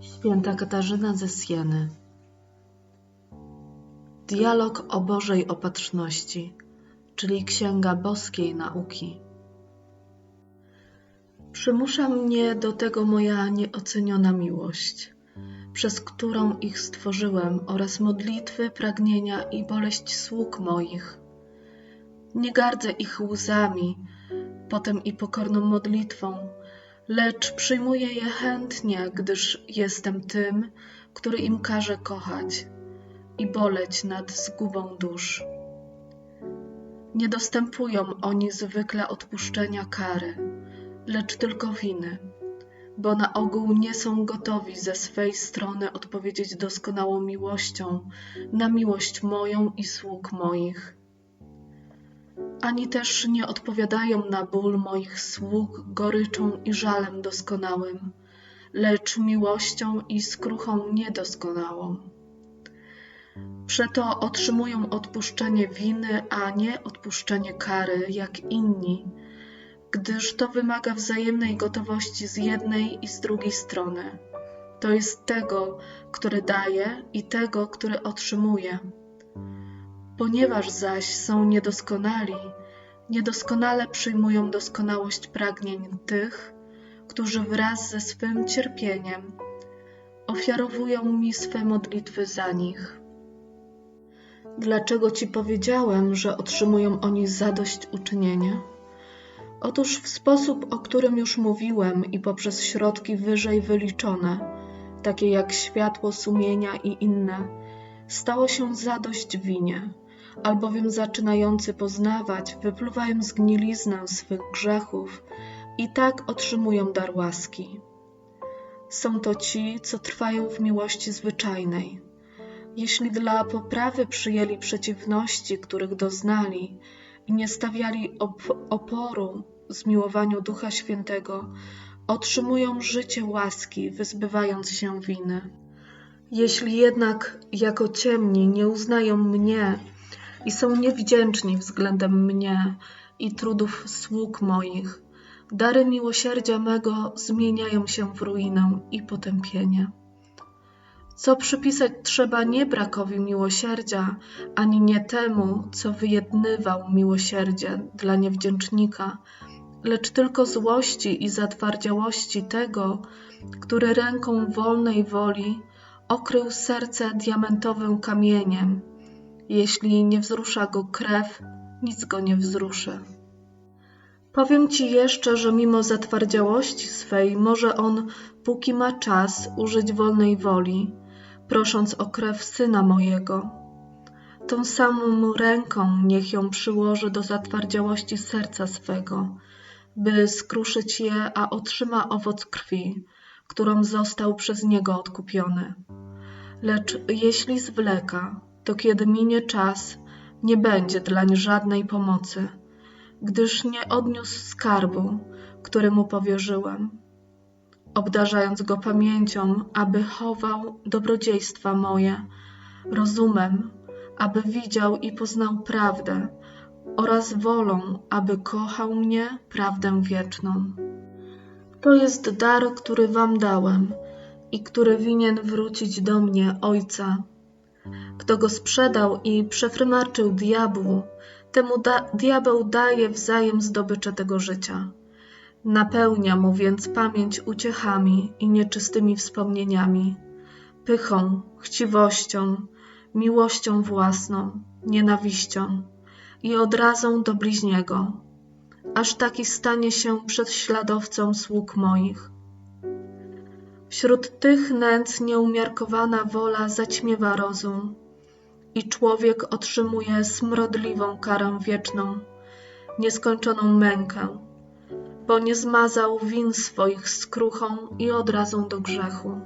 Święta Katarzyna ze Sieny Dialog o Bożej Opatrzności, czyli Księga Boskiej Nauki. Przymusza mnie do tego moja nieoceniona miłość, przez którą ich stworzyłem, oraz modlitwy, pragnienia i boleść sług moich. Nie gardzę ich łzami, potem i pokorną modlitwą, lecz przyjmuję je chętnie, gdyż jestem tym, który im każe kochać i boleć nad zgubą dusz. Nie dostępują oni zwykle odpuszczenia kary, lecz tylko winy, bo na ogół nie są gotowi ze swej strony odpowiedzieć doskonałą miłością na miłość moją i sług moich ani też nie odpowiadają na ból moich sług goryczą i żalem doskonałym, lecz miłością i skruchą niedoskonałą. Przeto otrzymują odpuszczenie winy, a nie odpuszczenie kary, jak inni, gdyż to wymaga wzajemnej gotowości z jednej i z drugiej strony. To jest tego, który daje i tego, który otrzymuje. Ponieważ zaś są niedoskonali, niedoskonale przyjmują doskonałość pragnień tych, którzy wraz ze swym cierpieniem ofiarowują mi swe modlitwy za nich. Dlaczego ci powiedziałem, że otrzymują oni zadośćuczynienie? Otóż w sposób, o którym już mówiłem i poprzez środki wyżej wyliczone, takie jak światło sumienia i inne, stało się zadość winie albowiem zaczynający poznawać wypluwają zgniliznę swych grzechów i tak otrzymują dar łaski. Są to ci, co trwają w miłości zwyczajnej. Jeśli dla poprawy przyjęli przeciwności, których doznali, i nie stawiali op oporu zmiłowaniu Ducha Świętego, otrzymują życie łaski, wyzbywając się winy. Jeśli jednak jako ciemni nie uznają mnie i są niewdzięczni względem mnie i trudów sług moich. Dary miłosierdzia mego zmieniają się w ruinę i potępienie. Co przypisać trzeba nie brakowi miłosierdzia, ani nie temu, co wyjednywał miłosierdzie dla niewdzięcznika, lecz tylko złości i zatwardziałości tego, który ręką wolnej woli okrył serce diamentowym kamieniem jeśli nie wzrusza go krew, nic go nie wzruszy. Powiem ci jeszcze, że mimo zatwardziałości swej może on, póki ma czas, użyć wolnej woli, prosząc o krew syna mojego. Tą samą ręką niech ją przyłoży do zatwardziałości serca swego, by skruszyć je, a otrzyma owoc krwi, którą został przez niego odkupiony. Lecz jeśli zwleka, to kiedy minie czas, nie będzie dlań żadnej pomocy, gdyż nie odniósł skarbu, który mu powierzyłem, obdarzając go pamięcią, aby chował dobrodziejstwa moje, rozumem, aby widział i poznał prawdę, oraz wolą, aby kochał mnie prawdę wieczną. To jest dar, który wam dałem i który winien wrócić do mnie, Ojca, kto go sprzedał i przefrymarczył diabłu, temu da diabeł daje wzajem zdobycze tego życia. Napełnia mu więc pamięć uciechami i nieczystymi wspomnieniami, pychą, chciwością, miłością własną, nienawiścią i odrazą do bliźniego, aż taki stanie się prześladowcą sług moich Wśród tych nędz nieumiarkowana wola zaćmiewa rozum i człowiek otrzymuje smrodliwą karę wieczną, nieskończoną mękę, bo nie zmazał win swoich skruchą i odrazą do grzechu.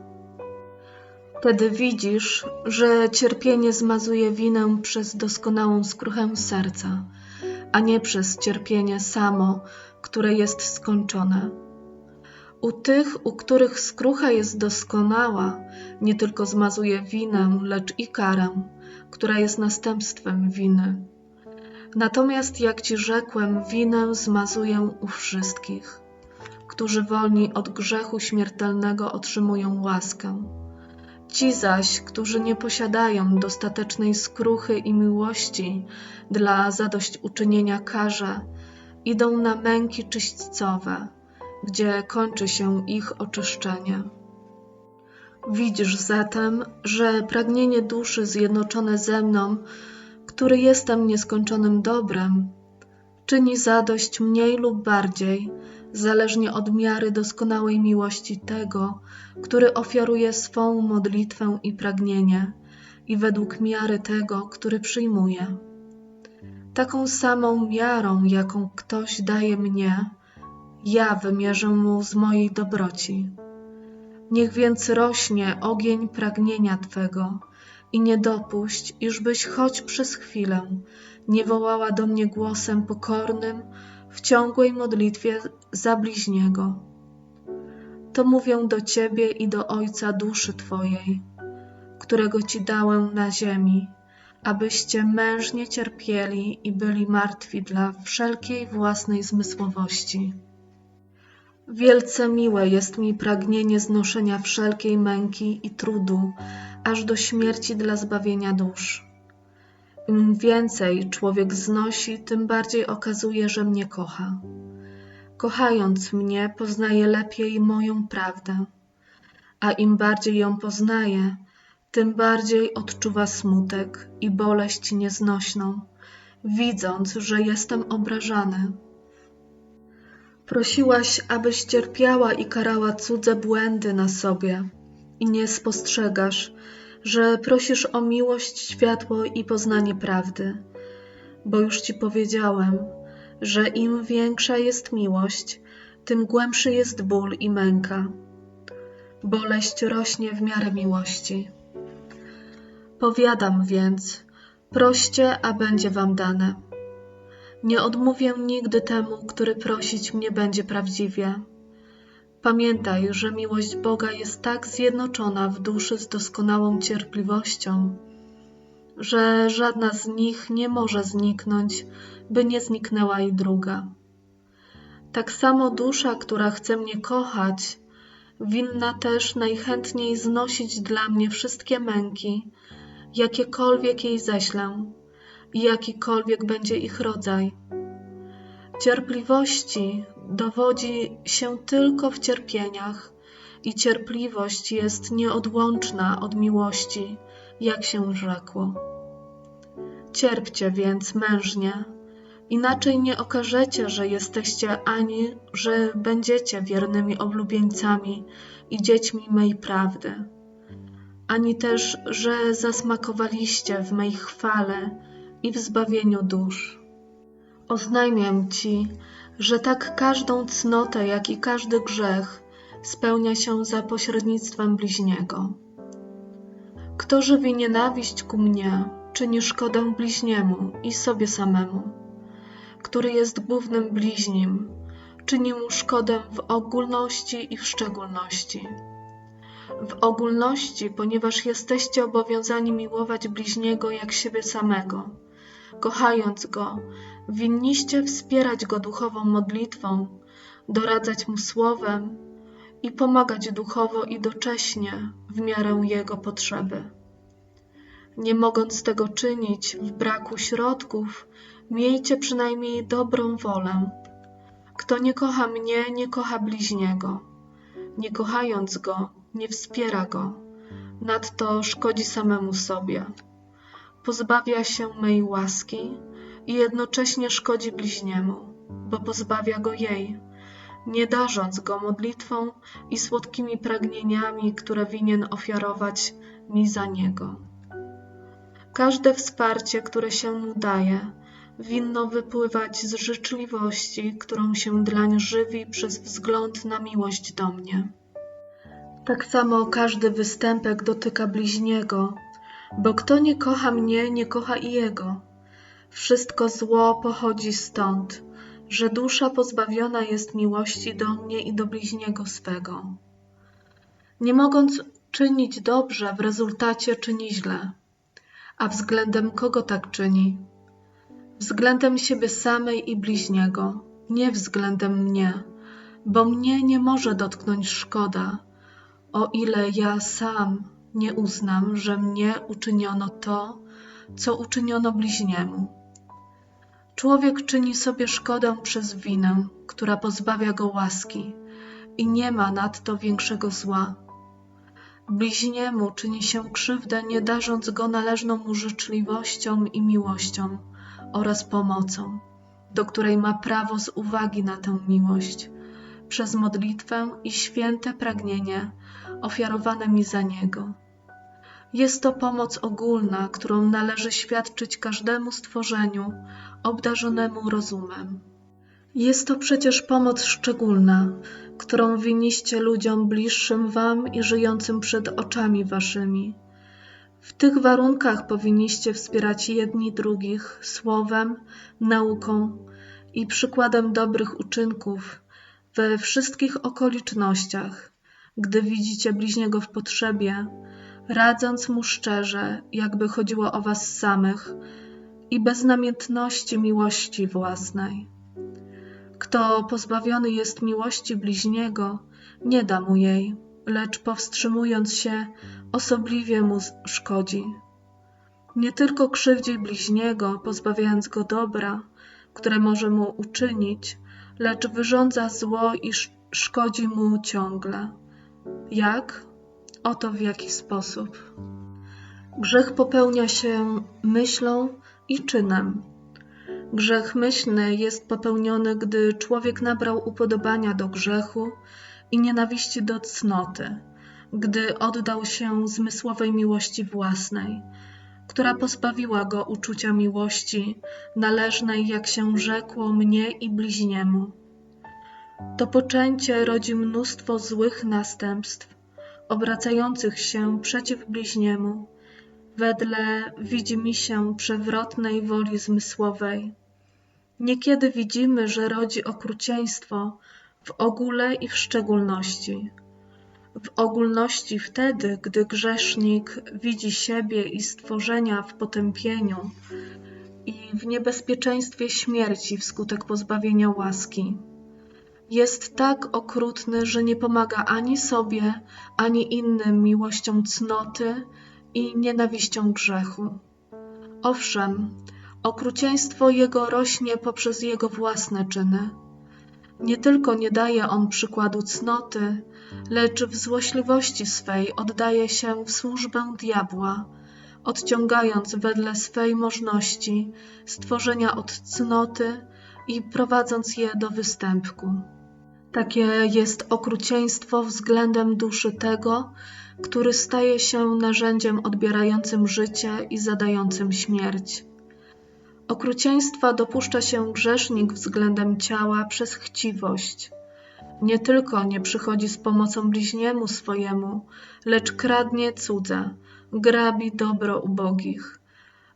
Wtedy widzisz, że cierpienie zmazuje winę przez doskonałą skruchę serca, a nie przez cierpienie samo, które jest skończone u tych, u których skrucha jest doskonała, nie tylko zmazuje winę, lecz i karę, która jest następstwem winy. Natomiast, jak ci rzekłem, winę zmazuję u wszystkich. którzy wolni od grzechu śmiertelnego otrzymują łaskę. Ci zaś, którzy nie posiadają dostatecznej skruchy i miłości dla zadośćuczynienia karze, idą na męki czyśćcowe, gdzie kończy się ich oczyszczenie. Widzisz zatem, że pragnienie duszy zjednoczone ze mną, który jestem nieskończonym dobrem, czyni zadość mniej lub bardziej, zależnie od miary doskonałej miłości tego, który ofiaruje swą modlitwę i pragnienie, i według miary tego, który przyjmuje. Taką samą miarą, jaką ktoś daje mnie, ja wymierzę mu z mojej dobroci. Niech więc rośnie ogień pragnienia Twego i nie dopuść, iżbyś choć przez chwilę nie wołała do mnie głosem pokornym w ciągłej modlitwie za bliźniego. To mówię do Ciebie i do Ojca duszy Twojej, którego Ci dałem na ziemi, abyście mężnie cierpieli i byli martwi dla wszelkiej własnej zmysłowości. Wielce miłe jest mi pragnienie znoszenia wszelkiej męki i trudu, aż do śmierci dla zbawienia dusz. Im więcej człowiek znosi, tym bardziej okazuje, że mnie kocha. Kochając mnie, poznaje lepiej moją prawdę, a im bardziej ją poznaje, tym bardziej odczuwa smutek i boleść nieznośną, widząc, że jestem obrażany. Prosiłaś, abyś cierpiała i karała cudze błędy na sobie, i nie spostrzegasz, że prosisz o miłość, światło i poznanie prawdy, bo już ci powiedziałem, że im większa jest miłość, tym głębszy jest ból i męka. Boleść rośnie w miarę miłości. Powiadam więc, proście, a będzie wam dane. Nie odmówię nigdy temu, który prosić mnie będzie prawdziwie. Pamiętaj, że miłość Boga jest tak zjednoczona w duszy z doskonałą cierpliwością, że żadna z nich nie może zniknąć, by nie zniknęła i druga. Tak samo dusza, która chce mnie kochać, winna też najchętniej znosić dla mnie wszystkie męki, jakiekolwiek jej ześlę i jakikolwiek będzie ich rodzaj. Cierpliwości dowodzi się tylko w cierpieniach, i cierpliwość jest nieodłączna od miłości, jak się rzekło. Cierpcie więc mężnie, inaczej nie okażecie, że jesteście ani że będziecie wiernymi oblubieńcami i dziećmi mej prawdy, ani też, że zasmakowaliście w mej chwale i w zbawieniu dusz. Oznajmiam Ci, że tak każdą cnotę, jak i każdy grzech spełnia się za pośrednictwem bliźniego. Kto żywi nienawiść ku mnie, czyni szkodę bliźniemu i sobie samemu. Który jest głównym bliźnim, czyni mu szkodę w ogólności i w szczególności. W ogólności, ponieważ jesteście obowiązani miłować bliźniego jak siebie samego, kochając go, winniście wspierać go duchową modlitwą, doradzać mu słowem i pomagać duchowo i docześnie w miarę jego potrzeby. Nie mogąc tego czynić w braku środków, miejcie przynajmniej dobrą wolę. Kto nie kocha mnie, nie kocha bliźniego. Nie kochając go, nie wspiera go, nadto szkodzi samemu sobie. Pozbawia się mej łaski i jednocześnie szkodzi bliźniemu, bo pozbawia go jej, nie darząc go modlitwą i słodkimi pragnieniami, które winien ofiarować mi za niego. Każde wsparcie, które się mu daje, winno wypływać z życzliwości, którą się dlań żywi przez wzgląd na miłość do mnie. Tak samo każdy występek dotyka bliźniego, bo kto nie kocha mnie, nie kocha i jego. Wszystko zło pochodzi stąd, że dusza pozbawiona jest miłości do mnie i do bliźniego swego. Nie mogąc czynić dobrze, w rezultacie czyni źle. A względem kogo tak czyni? Względem siebie samej i bliźniego, nie względem mnie, bo mnie nie może dotknąć szkoda, o ile ja sam nie uznam, że mnie uczyniono to, co uczyniono bliźniemu. Człowiek czyni sobie szkodę przez winę, która pozbawia go łaski i nie ma nadto większego zła. Bliźniemu czyni się krzywdę, nie darząc go należną mu życzliwością i miłością oraz pomocą, do której ma prawo z uwagi na tę miłość, przez modlitwę i święte pragnienie ofiarowane mi za niego. Jest to pomoc ogólna, którą należy świadczyć każdemu stworzeniu obdarzonemu rozumem. Jest to przecież pomoc szczególna, którą winiście ludziom bliższym wam i żyjącym przed oczami waszymi. W tych warunkach powinniście wspierać jedni drugich słowem, nauką i przykładem dobrych uczynków we wszystkich okolicznościach, gdy widzicie bliźniego w potrzebie, radząc mu szczerze, jakby chodziło o was samych i bez namiętności miłości własnej. Kto pozbawiony jest miłości bliźniego, nie da mu jej, lecz powstrzymując się, osobliwie mu szkodzi. Nie tylko krzywdzi bliźniego, pozbawiając go dobra, które może mu uczynić, lecz wyrządza zło i szkodzi mu ciągle. Jak? Oto w jaki sposób. Grzech popełnia się myślą i czynem. Grzech myślny jest popełniony, gdy człowiek nabrał upodobania do grzechu i nienawiści do cnoty, gdy oddał się zmysłowej miłości własnej, która pozbawiła go uczucia miłości należnej, jak się rzekło, mnie i bliźniemu. To poczęcie rodzi mnóstwo złych następstw, obracających się przeciw bliźniemu, wedle widzi się przewrotnej woli zmysłowej. Niekiedy widzimy, że rodzi okrucieństwo w ogóle i w szczególności. W ogólności wtedy, gdy grzesznik widzi siebie i stworzenia w potępieniu i w niebezpieczeństwie śmierci wskutek pozbawienia łaski jest tak okrutny, że nie pomaga ani sobie, ani innym miłością cnoty i nienawiścią grzechu. Owszem, okrucieństwo jego rośnie poprzez jego własne czyny. Nie tylko nie daje on przykładu cnoty, lecz w złośliwości swej oddaje się w służbę diabła, odciągając wedle swej możności stworzenia od cnoty i prowadząc je do występku. Takie jest okrucieństwo względem duszy tego, który staje się narzędziem odbierającym życie i zadającym śmierć. Okrucieństwa dopuszcza się grzesznik względem ciała przez chciwość. Nie tylko nie przychodzi z pomocą bliźniemu swojemu, lecz kradnie cudze, grabi dobro ubogich.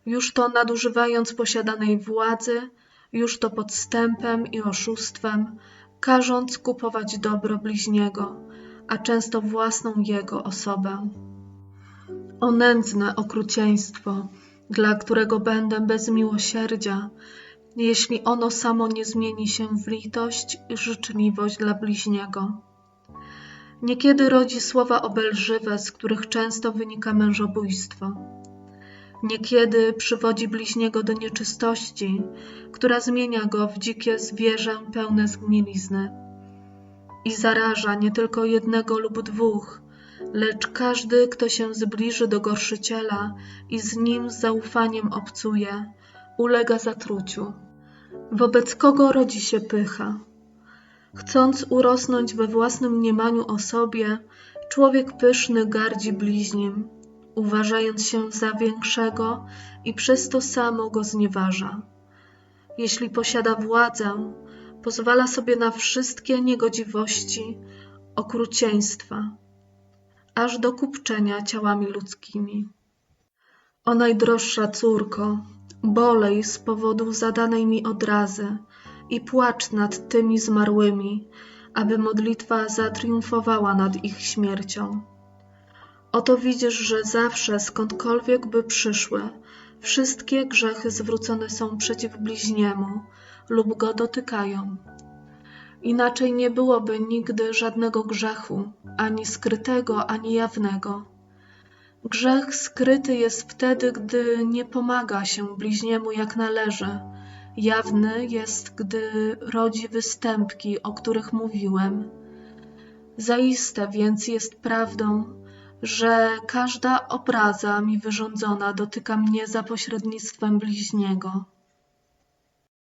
Już to nadużywając posiadanej władzy, już to podstępem i oszustwem, każąc kupować dobro bliźniego, a często własną jego osobę. O nędzne okrucieństwo, dla którego będę bez miłosierdzia, jeśli ono samo nie zmieni się w litość i życzliwość dla bliźniego. Niekiedy rodzi słowa obelżywe, z których często wynika mężobójstwo. Niekiedy przywodzi bliźniego do nieczystości, która zmienia go w dzikie zwierzę pełne zgnilizny. I zaraża nie tylko jednego lub dwóch, lecz każdy, kto się zbliży do gorszyciela i z nim z zaufaniem obcuje, ulega zatruciu. Wobec kogo rodzi się pycha? Chcąc urosnąć we własnym mniemaniu o sobie, człowiek pyszny gardzi bliźnim uważając się za większego i przez to samo go znieważa. Jeśli posiada władzę, pozwala sobie na wszystkie niegodziwości, okrucieństwa, aż do kupczenia ciałami ludzkimi. O najdroższa córko, bolej z powodu zadanej mi odrazy i płacz nad tymi zmarłymi, aby modlitwa zatriumfowała nad ich śmiercią. Oto widzisz, że zawsze, skądkolwiek by przyszły, wszystkie grzechy zwrócone są przeciw bliźniemu lub go dotykają. Inaczej nie byłoby nigdy żadnego grzechu, ani skrytego, ani jawnego. Grzech skryty jest wtedy, gdy nie pomaga się bliźniemu jak należy. Jawny jest, gdy rodzi występki, o których mówiłem. Zaiste więc jest prawdą, że każda obraza mi wyrządzona dotyka mnie za pośrednictwem bliźniego.